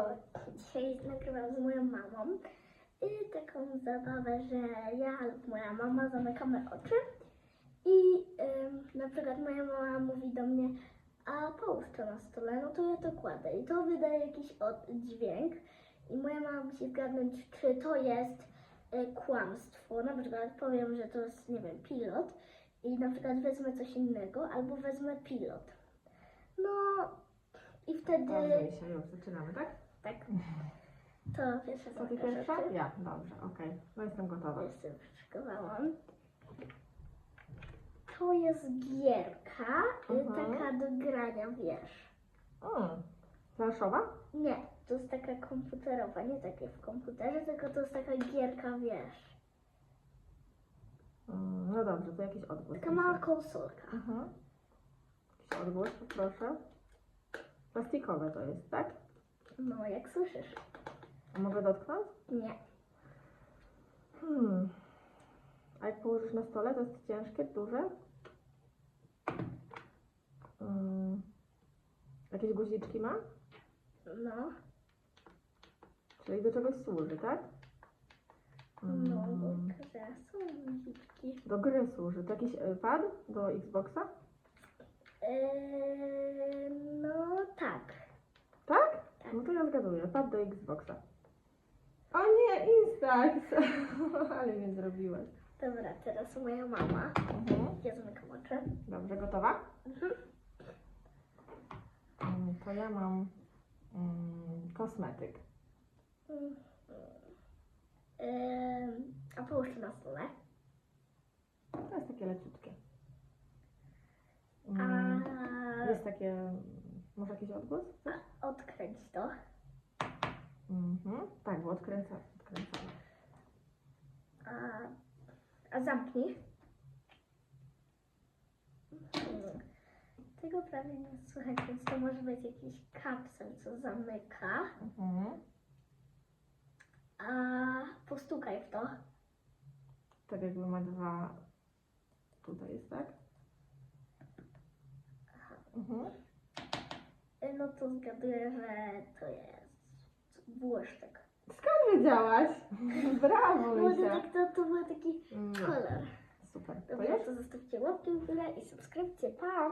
siemanko. Dzisiaj nagrywam z moją mamą i taką zabawę, że ja lub moja mama zamykamy oczy i ym, na przykład moja mama mówi do mnie, a połóż to na stole, no to ja to kładę i to wydaje jakiś dźwięk i moja mama musi zgadnąć, czy to jest y, kłamstwo. Na przykład powiem, że to jest, nie wiem, pilot i na przykład wezmę coś innego albo wezmę pilot. No i wtedy... Dobrze, się już zaczynamy, tak? Tak. To pierwsza Co ty pierwsza? rzeczy. Ja, dobrze, okej. No jestem gotowa. Jestem przygotowałam. To jest gierka, y, Mhm. taka do grania, wiesz. Mm. Planszowa? Nie, to jest taka komputerowa, nie takie w komputerze, tylko to jest taka gierka, wiesz. Mm, no dobrze, to jakiś odgłos. Taka mała konsolka. Mhm. Jakiś odgłos, poproszę. Plastikowe to jest, tak? No, jak słyszysz. A mogę dotknąć? Nie. Hmm. A jak położysz na stole, to jest ciężkie, duże? Mm. Jakieś guziczki ma? No, Czyli do czegoś służy, tak? no, bo Mm. że są guziczki. Do gry służy. To jakiś e, pad do Xboxa? Eee, no, tak. Tak? Tak. No to ja zgaduję. Pad do Xboxa. O nie, Instax! Ale mnie zrobiłeś. Dobra, teraz moja mama. Mhm. Ja zamykam oczy. Dobrze, gotowa? Mhm. Mm, To ja mam mm, kosmetyk. Mm. Em, a połóż to na stole. To jest takie leciutkie. A Mm, Jest takie... Może jakiś odgłos? odkręć to. Mhm. Tak, bo odkręca, odkręcamy. A, a zamknij. Tego prawie nie słychać, więc to może być jakiś kapsel, co zamyka. Mhm. A postukaj w to. Tak jakby ma dwa... Tutaj jest, tak? Mhm. Y, No to zgaduję, że to jest błyszczyk. Skąd wiedziałaś? Brawo, No to, Lysia. tak, to, to był taki Mm, kolor. Super. To Dobra, już? to zostawcie łapkę w górę i subskrypcję. Pa!